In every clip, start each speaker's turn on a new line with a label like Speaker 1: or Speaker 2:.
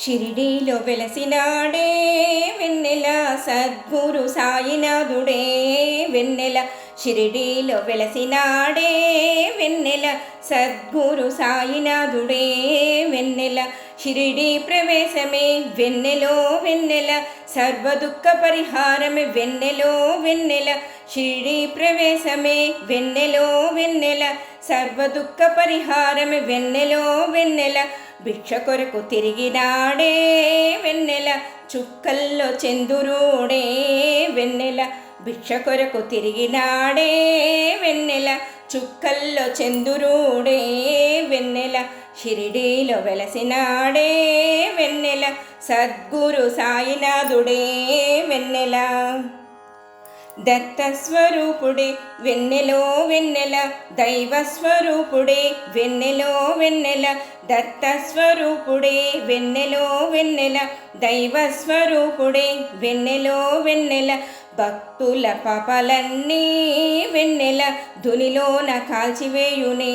Speaker 1: షిరిడీలో వెలసినాడే వెన్నెల సద్గురు సాయినాథుడే. వెన్నెల షిరిడీలో వెలసినాడే వెన్నెల సద్గురు సాయినాథుడే. వెన్నెల షిరిడి ప్రవేశమే వెన్నెలో వెన్నెల సర్వ దుఃఖ పరిహారమే వెన్నెలో వెన్నెల. షిరిడి ప్రవేశమే వెన్నెలో వెన్నెల సర్వ దుఃఖ పరిహారమే వెన్నెలో వెన్నెల. భిక్ష కొరకు తిరిగినాడే వెన్నెల చుక్కల్లో చందురుడే వెన్నెల. భిక్ష కొరకు తిరిగినాడే వెన్నెల చుక్కల్లో చందురుడే వెన్నెల. షిరిడీలో వెలసినాడే వెన్నెల. సద్గురు సాయినాథుడే వెన్నెల. దత్తస్వరూపుడే వెన్నెలో వెన్నెల దైవస్వరూపుడే వెన్నెలో వెన్నెల దత్తస్వరూపుడే వెన్నెలో వెన్నెల దైవస్వరూపుడే వెన్నెలో వెన్నెల భక్తుల పాపలన్నీ వెన్నెల ధునిలోన కాల్చివేయునే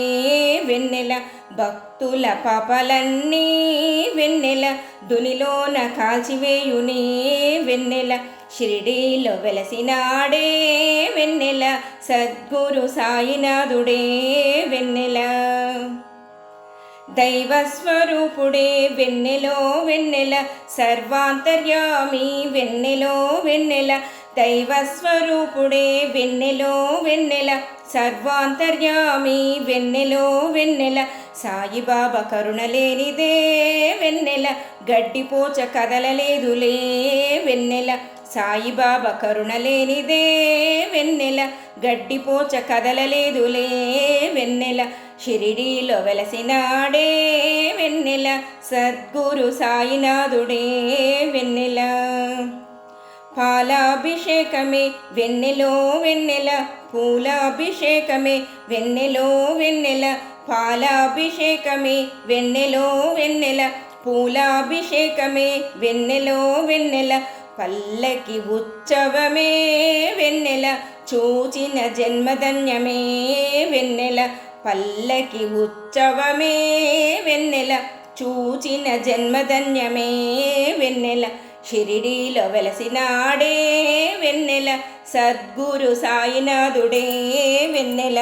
Speaker 1: వెన్నెల భక్తుల పాపలన్నీ వెన్నెల ధునిలోన కాల్చివేయునే వెన్నెల. షిరిడీలో వెలసినాడే వెన్నెల సద్గురు సాయినాథుడే వెన్నెల. దైవస్వరూపుడే వెన్నెలో వెన్నెల సర్వాంతర్యామి వెన్నెలో వెన్నెల. దైవస్వరూపుడే వెన్నెలో వెన్నెల సర్వాంతర్యామి వెన్నెలో వెన్నెల సాయిబాబా కరుణలేనిదే వెన్నెల గడ్డిపోచ కదలలేదులే వెన్నెల సాయిబాబా కరుణలేనిదే వెన్నెల గడ్డిపోచ కదలలేదులే వెన్నెల షిరిడీలో వెలసినాడే వెన్నెల సద్గురు సాయినాథుడే వెన్నెల. పాలాభిషేకమే వెన్నెలో వెన్నెల పూలాభిషేకమే వెన్నెలో వెన్నెల పాలాభిషేకమే వెన్నెలో వెన్నెల పూలాభిషేకమే వెన్నెలో వెన్నెల పల్లకి ఉత్సవమే వెన్నెల చూచిన జన్మధన్యమే వెన్నెల పల్లకి ఉత్సవమే వెన్నెల చూచిన జన్మధన్యమే వెన్నెల. షిరిడీలో వెలసినాడే వెన్నెల సద్గురు సాయినాథుడే వెన్నెల